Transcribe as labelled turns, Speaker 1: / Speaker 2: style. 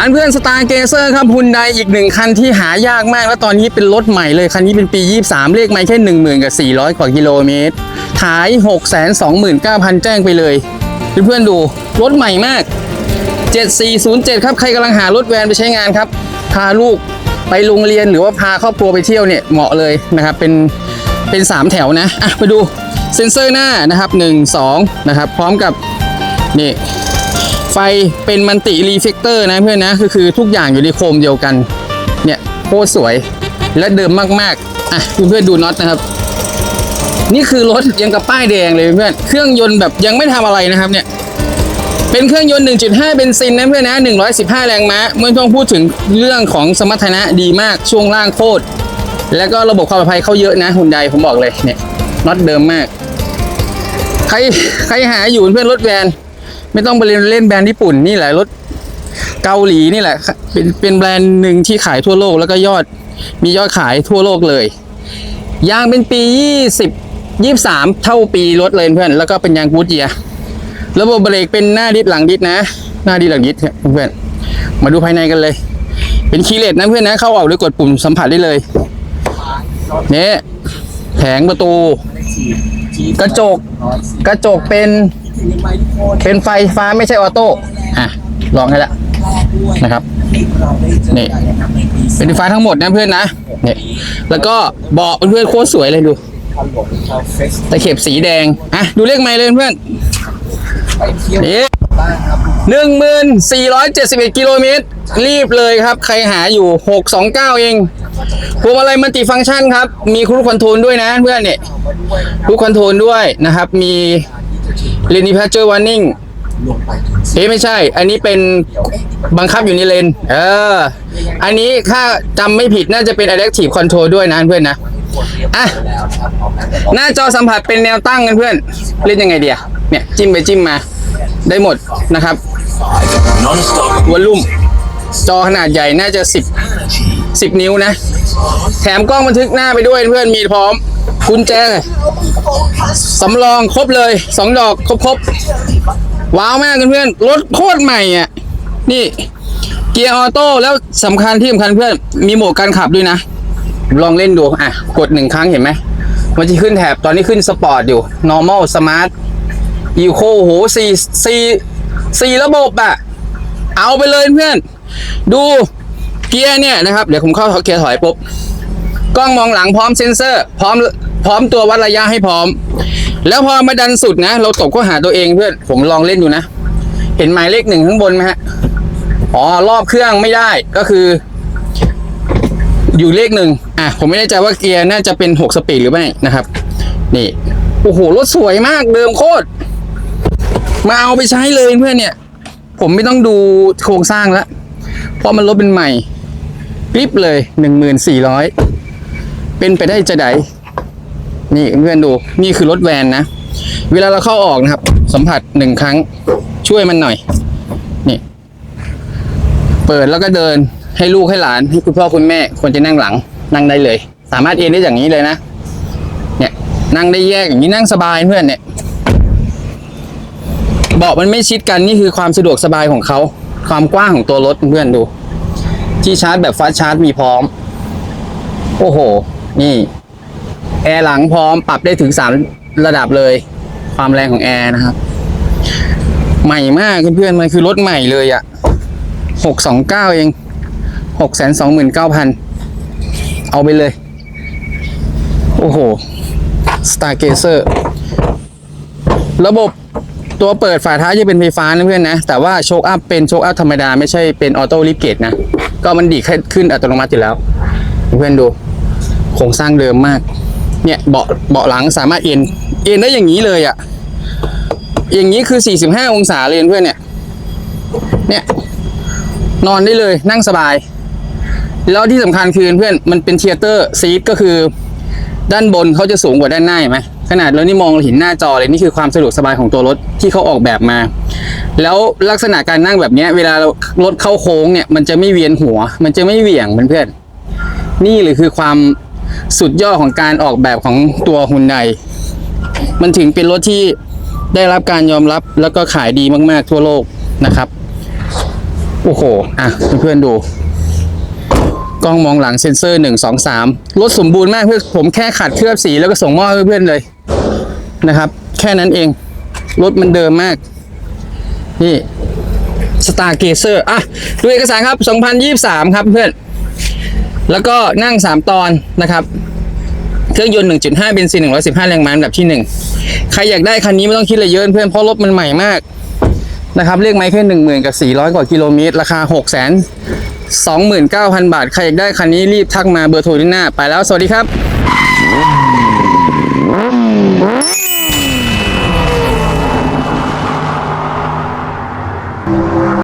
Speaker 1: ร้านเพื่อนสตาร์เกเซอร์ครับฮุนไดอีกหนึ่งคันที่หายากมาก แล้วตอนนี้เป็นรถใหม่เลย คันนี้เป็นปี 23 เลขไม่แค่ 10,000 กับ 400 กว่ากิโลเมตร ขาย 629,000 แจ้งไปเลย เพื่อนๆดู รถใหม่มาก 7407 ครับ ใครกำลังหารถแวนไปใช้งานครับ พาลูกไปโรงเรียนหรือว่าพาครอบครัวไปเที่ยวเนี่ยเหมาะเลยนะครับ เป็นเป็น 3 แถวนะอะไปดูเซ็นเซอร์หน้านะครับ 1 2 นะครับ พร้อมกับนี่ ไฟเป็นมันติรีเฟกเตอร์นะเพื่อนนะคือคือทุกอย่างอยู่ในโคมเดียวกัน เนี่ยโคตรสวยและเดิมมากๆอะเพื่อนๆดูน็อตนะครับนี่คือรถยังกับป้ายแดงเลยเพื่อน เครื่องยนต์แบบยังไม่ทำอะไรนะครับเนี่ย เป็นเครื่องยนต์ 1.5 เบนซินนะเพื่อนนะ 115 แรงม้า เมื่อต้องพูดถึงเรื่องของสมรรถนะดีมาก ช่วงล่างโคตร แล้วก็ระบบความปลอดภัยเข้าเยอะนะหุ่นใดผมบอกเลยเนี่ยน็อตเดิมมาก ใครใครหาอยู่เพื่อนรถแวน ไม่ต้องไปเล่นเล่นแบรนด์ญี่ปุ่นนี่แหละรถเกาหลีนี่แหละ เป็นเป็นแบรนด์หนึ่งที่ขายทั่วโลกแล้วก็ยอดมียอดขายทั่วโลกเลยยางเป็นปี 20 23 เท่าปีรถเลยเพื่อน แล้วก็เป็นยางกูดเยียระบบเบรกเป็นหน้าดิสหลังดิสนะ หน้าดิสหลังดิสเพื่อนมาดูภายในกันเลย เป็นคีย์เลสนะเพื่อนนะเข้าออกด้วยกดปุ่มสัมผัสได้เลยเนี่ยแผงประตู กระจกกระจกเป็น เป็นไฟฟ้าไม่ใช่ออโต้อะลองให้ละนะครับนี่เป็นไฟฟ้าทั้งหมดนะเพื่อนนะนี่แล้วก็เบาะเพื่อนโคตรสวยเลยดูตะเข็บสีแดงอะดูเลขไมล์เลยเพื่อนนี่หนึ่งหมื่นสี่ร้อยเจ็ดสิบเอ็ดกิโลเมตร รีบเลยครับ ใครหาอยู่หกสองเก้าเองพวงมาลัยมัลติฟังก์ชันครับ มีครูคอนโทรลด้วยนะเพื่อนเนี่ยครูคอนโทรลด้วยนะครับ มี เลน d ิพ a เจอร์ว r ร์นิ่งเอ๊ะไม่ใช่ อันนี้เป็นบังคับอยู่ในเลน เออ อันนี้ถ้าจำไม่ผิดน่าจะเป็น adaptive control ด้วยนะเพื่อนนะ อะ หน้าจอสัมผัสเป็นแนวตั้งกันเพื่อน เล่นยังไงเดียเนี่ย จิ้มไปจิ้มมา ได้หมดนะครับวอลลุ่ม จอขนาดใหญ่น่าจะ 10 10 นิ้วนะ แถมกล้องบันทึกหน้าไปด้วยเพื่อนมีพร้อม กุญแจสำรองครบเลย2ดอกครบครบว้าวมากเพื่อนรถโคตรใหม่อะ นี่ เกียร์ออโต้แล้วสำคัญที่สำคัญเพื่อนมีโหมดการขับด้วยนะ ลองเล่นดูอะ กดหนึ่งครั้งเห็นไหมมันจะขึ้นแถบตอนนี้ขึ้นสปอร์ตอยู่ normal smart eco โหสี่สี่สี่ระบบอะเอาไปเลยเพื่อน ดูเกียร์เนี่ยนะครับ เดี๋ยวผมเข้าเกียร์ถอยปุ๊บ กล้องมองหลังพร้อมเซ็นเซอร์ พร้อมพร้อมตัววัดระยะให้พร้อม แล้วพอมาดันสุดนะ เราตกก็หาตัวเองเพื่อนผมลองเล่นอยู่นะ เห็นหมายเลขหนึ่งข้างบนไหมฮะอ๋อรอบเครื่องไม่ได้ก็คือ อยู่เลขหนึ่งอะผมไม่แน่ใจว่าเกียร์น่าจะเป็น6สปีดหรือไม่นะครับ นี่โอ้โหรถสวยมากเดิมโคตรมาเอาไปใช้เลยเพื่อนเนี่ย ผมไม่ต้องดูโครงสร้างแล้วเพราะมันรถเป็นใหม่กริบเลยหนึ่งหมื่นสี่ร้อย เป็นไปได้จะไดนี่เพื่อนดูนี่คือรถแวนนะ เวลาเราเข้าออกนะครับ สัมผัสหนึ่งครั้งช่วยมันหน่อย นี่ เปิดแล้วก็เดินให้ลูกให้หลานให้คุณพ่อคุณแม่ควรจะนั่งหลัง นั่งได้เลย สามารถเอนได้อย่างนี้เลยนะเนี่ยนั่งได้แยกอย่างนี้นั่งสบายเพื่อนเนี่ยเบาะมันไม่ชิดกันนี่คือความสะดวกสบายของเขา ความกว้างของตัวรถเพื่อนดู ที่ชาร์จแบบฟาสชาร์จมีพร้อม โอ้โห นี่ แอร์หลังพร้อมปรับได้ถึงสามระดับเลย ความแรงของแอร์นะครับ ใหม่มากเพื่อนๆมันคือรถใหม่เลยอะหกสองเก้าเองหกแสนสองหมื่นเก้าพันเอาไปเลย โอ้โห Stargazer ระบบตัวเปิดฝาท้ายจะเป็นไฟฟ้านะเพื่อนนะ แต่ว่าโชคอัพเป็นโชคอัพธรรมดา ไม่ใช่เป็นออโต้ลิฟเกตนะ ก็มันดีขึ้นอัตโนมัติอยู่แล้ว เพื่อนดู โครงสร้างเดิมมาก เนี่ยเบาะเบาะหลังสามารถเอ็นเอ็นได้อย่างนี้เลยอะ่ะ อย่างนี้คือ 45 องศาเลยเพื่อนเนี่ย เนี่ย นอนได้เลยนั่งสบาย แล้วที่สำคัญคือเพื่อนมันเป็นเทียเตอร์ซีทก็คือ ด้านบนเขาจะสูงกว่าด้านหน้าไหมขนาดเรานี่มองเราเห็นหน้าจอเลยนี่คือความสะดวกสบายของตัวรถที่เขาออกแบบมา แล้วลักษณะการนั่งแบบนี้เวลารถเข้าโค้งเนี่ยมันจะไม่เวียนหัว มันจะไม่เหวี่ยงเพื่อนๆนี่เลยคือความ สุดยอดของการออกแบบของตัวฮุนไดมันถึงเป็นรถที่ได้รับการยอมรับแล้วก็ขายดีมาก ๆ ทั่วโลกนะครับ โอ้โห อะ เพื่อนๆดู กล้องมองหลังเซ็นเซอร์หนึ่งสองสามรถสมบูรณ์มากเพื่อนผมแค่ขัดเคลือบสีแล้วก็ส่งมอบให้เพื่อนๆเลยนะครับ แค่นั้นเอง รถมันเดิมมาก นี่สตาร์เกเซอร์อะ ดูเอกสารครับ 2023 ครับเพื่อน แล้วก็นั่ง 3 ตอนนะครับ เครื่องยนต์ 1.5 เบนซิน 115 แรงม้าแบบที่ 1 ใครอยากได้คันนี้ไม่ต้องคิดอะไรเยอะเพื่อนเพราะรถมันใหม่มากนะครับเรียกไม้แค่หนึ่งหมื่นกับสี่ร้อยกว่ากิโลเมตร ราคาหกแสนสองหมื่นเก้าพันบาท ใครอยากได้คันนี้รีบทักมาเบอร์โทรที่หน้า ไปแล้ว สวัสดีครับ